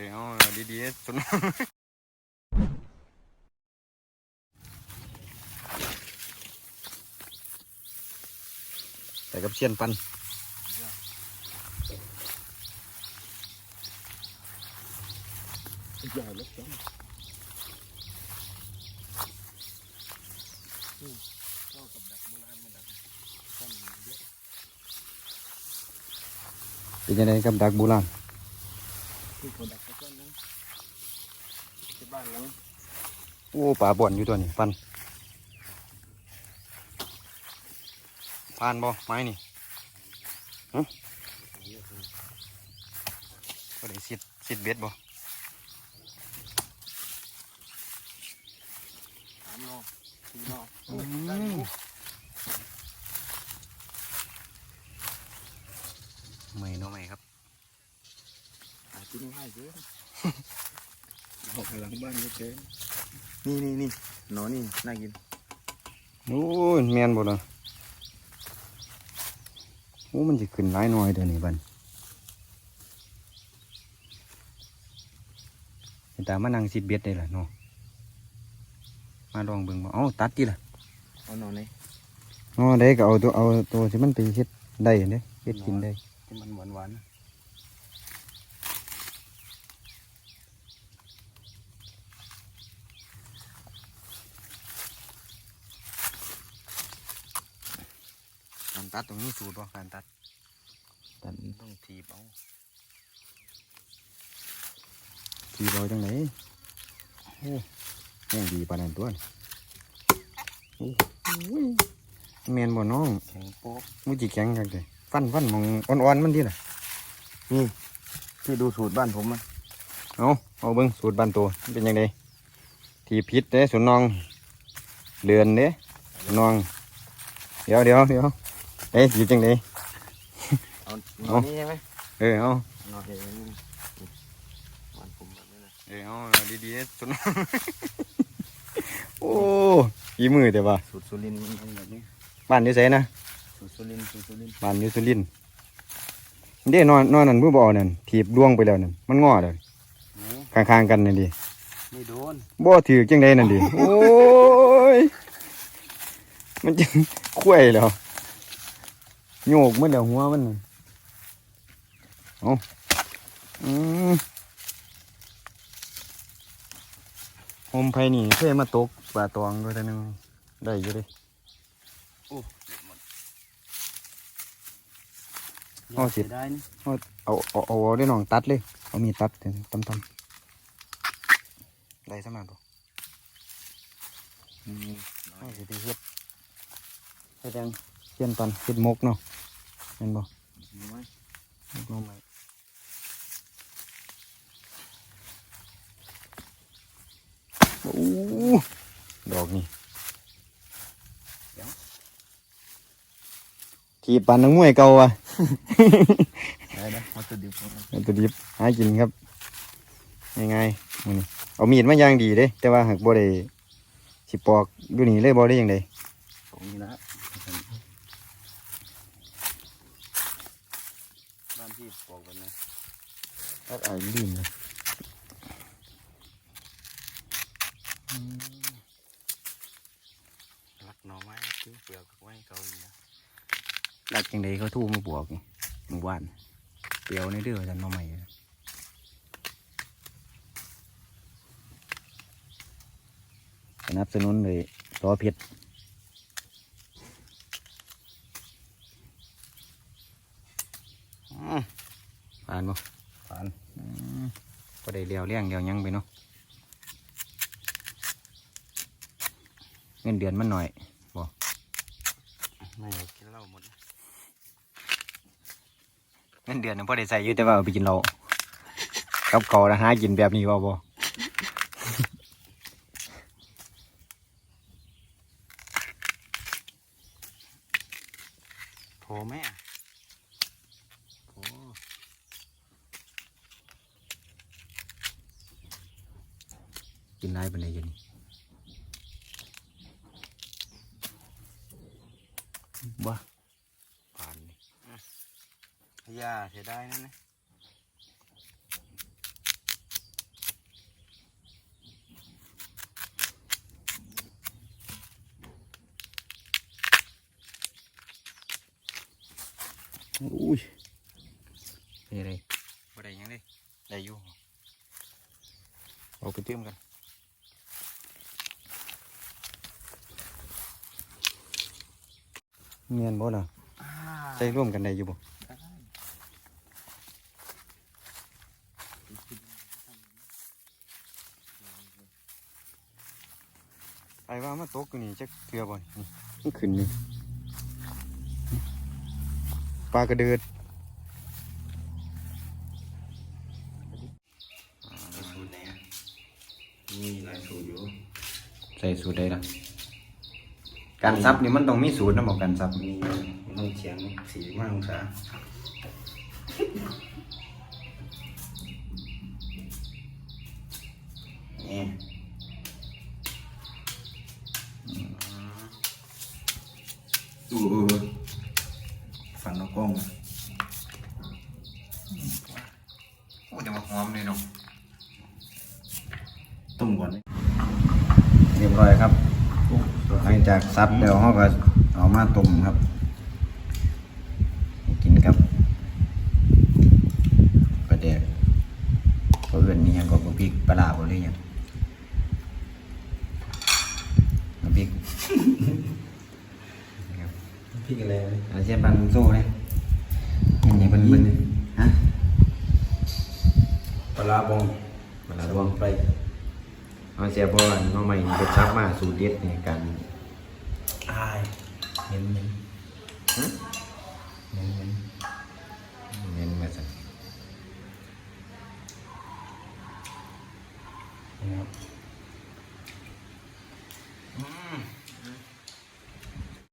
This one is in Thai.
อเอาดีๆสุดใส่กับเชียนปันใหญ่เล็กจังเข้ากับดักโบราณมาดักท่อนเยอะเป็นยังไงกับดักโบราณ ที่เขาดักกระต้นนั้นที่บ้านเราโอ้ป่าบ่อนอยู่ตัวนี้ปันผ่านบ่ไม้นี่ฮะก็ได้สิดสิดเบ็ดบ่สามนอสี่นอ อื ได้ ม อยู่ ไม่เนาะไม่ครับ หากินง่ายเกินออกไปหลังบ้านเยอะเกินนี่นี่นี่หนอนี่น่ากินโอ้ยแมนบ่ล่ะโอ้มันจะขึ้นหลายหน่อยเดี๋ยวนี้บันเห็นตามานั่งสิดเบ็ดได้ล่ะเนาะมาลองเบิ่งบ่เอ้าตัดติล่ะเอาหนอไหนอ๋อได้ก็เอาตัวเอาตัวที่มันไปเฮ็ดได้เด้เฮ็ดกินได้ที่มันหวานหวานๆ การ ตัดตรงนี้สูตรบ่การตัดแต่ต้องทีบเอาทีบ่จังไดโอ้แม่งดีปานนั้นตัวนี่โอ้ยแม่นบ่น้องแข็งโป๊กมูจิแข็งจังเลยฟันฟันมองอ่อนๆมันที่ล่ะที่ดูสูตรบ้านผมมันเอาเอาเบิ่งสูตรบ้านตัวมันเป็นยังไงทีพิษเด้สุนนองเลือนเด้สุนนอง เดี๋ยวเดี๋ยวเดี๋ยว เอ้ยอยู่จังไดเอาหนเอาอนี้ใช่ไหมเออเอาหนอเห็นนี่บ้านผมแบบนี้นะเออเอาดีๆสุนนองโอ้ยีมือแต่ว่าสูตรสุรินทร์มันเป็นแบบนี้บ้านอยู่ไสนะสูตรสุรินทร์สูตรสุรินทร์บ้านอยู่สุรินทร์เด้นอนนอนนั่นผู้บ่เอานั่นถีบล่วงไปแล้วนั่นมันงอเลยโอ้ข้างๆกันนั่นดิไม่โดนบ่ถือจังไดนั่นดิโอ้ยมันจะคุ้ยแล้ว โยกมันเดี๋ยวหัวมันน่ะเอาอืมโฮมไผนี่เคยมาตกปลาตองด้วยแต่นึงได้อยู่เดิเอาสิได้นี่เอาเอาเอาเอาได้น้องตัดเลย เอามีดตัดตำตำๆได้สำนักบ่อืมเอาสิไปเฮ็ดเฮ็ดยังเขียนตอนเฮ็ดมกเนาะ เห็นบ่น้อยมกน้องใหม่โอ้ดอกนี่ทีบปันนังมวยเก่าว่ะได้นะวัตถุดิบของเราวัตถุดิบหากินครับง่ายๆมื้อนี้เอามีดมาอย่างดีเด้ แต่ว่าหากบ่ได้สิปอกดูนี่เลยบ่ได้ยังไดตรงนี้นะบ้านที่ปลูกกันนะ ตัดไอ้ลิ้นเลยรักหน่อไม้ทิ้งเปลือกไว้ให้เขาอยู่นะรักจังไดเขาทู่มาบวกนี่หมู่บ้านเปรียวในเด้อจันน้องใหม่สนับสนุนเลยรอเพชรอืมผ่านบ่ผ่านอืมก็ได้เลี้ยวเลี้ยงเลี้ยวหยังไปเนาะเงินเดือนมันหน่อยไม่อยากกินเหล้าหมดเงินเดือนน่ะพอได้ใส่อยู่แต่ว่าเอาไปกินเรากับเขานะหากินแบบนี้ว่าบ่ กินไล่ไปเลยอยู่นี่บ้าผ่านนี่ยาเสียได้นั่นนะอุ้ยนี่เลยบ่ได้ยังเลยได้อยู่เอาไปเติมกัน เมียนบ่ล่ะใส่ร่วมกันได้อยู่บ่ไอ้ว่ามาตกอยู่นี่จักเทื่อบ่นี่มันขึ้นนี่ปลากระเดิดสูตรไหนอะมีหลายสูตรอยู่ใส่สูตรใดล่ะ การซับนี่มันต้องมีสูตรนะบอกการซับมีต้องเฉียงสี่ห้าองศานี่ดูฝันนกกล้องโอ้แต่ว่าหอมเลยเนาะต้มก่อนเรียบร้อยครับ ลังจากซับแล้วเราก็เอามาต้มครับ กินครับประเดี๋ยวก็เอื่นนี่ยังก็บ่พริกปลาร้าบ่เลยยังน้ำพริกครับพี่กันแล้วอาเชียนปันโซ่เลยมันนี่มันมันฮะปลาบองปลาบองไปเอาเสียบอลน้องใหม่นี่ไปซับมาสูตรเด็ดในการ อายเ